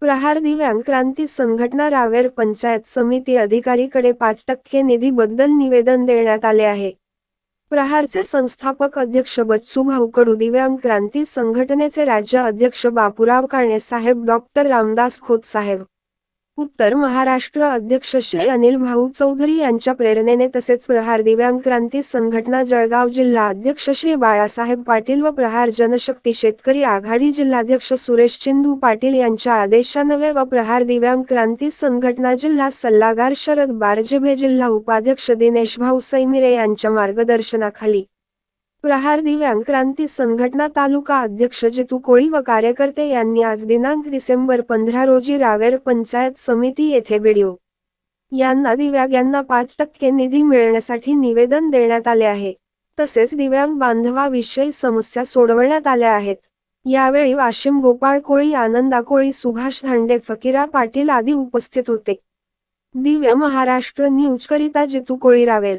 प्रहार दिव्यांग क्रांती संघटना रावेर पंचायत समिती अधिकारीकडे पाच टक्के निधीबद्दल निवेदन देण्यात आले आहे. प्रहारचे संस्थापक अध्यक्ष बच्चू भाऊ कडू दिव्यांग क्रांती संघटनेचे राज्य अध्यक्ष बापूराव काणे साहेब डॉक्टर रामदास खोत साहेब. उत्तर महाराष्ट्र अध्यक्ष श्री अनिल भाऊ चौधरी यांच्या प्रेरणेने तसेच प्रहार दिव्यांग क्रांती संघटना जळगाव जिल्हा अध्यक्ष श्री बाळासाहेब पाटील व प्रहार जनशक्ती शेतकरी आघाडी जिल्हाध्यक्ष सुरेश चिंदू पाटील यांच्या आदेशानवे व प्रहार दिव्यांग क्रांती संघटना जिल्हा सल्लागार शरद बारजेभे जिल्हा उपाध्यक्ष दिनेश भाऊ सैमिरे यांच्या मार्गदर्शनाखाली प्रहार दिव्यांग क्रांती संघटना तालुका अध्यक्ष जितू कोळी व कार्यकर्ते यांनी आज दिनांक डिसेंबर पंधरा रोजी रावेर पंचायत समिती येथे व्हिडिओ. यांना दिव्यांगांना पाच टक्के निधी मिळण्यासाठी निवेदन देण्यात आले आहे. तसेच दिव्यांग बांधवाविषयी समस्या सोडवण्यात आल्या आहेत. यावेळी वाशिम गोपाळ कोळी आनंदा कोळी सुभाष धांडे फकीरा पाटील आदी उपस्थित होते. दिव्य महाराष्ट्र न्यूज करिता जितू कोळी रावेर.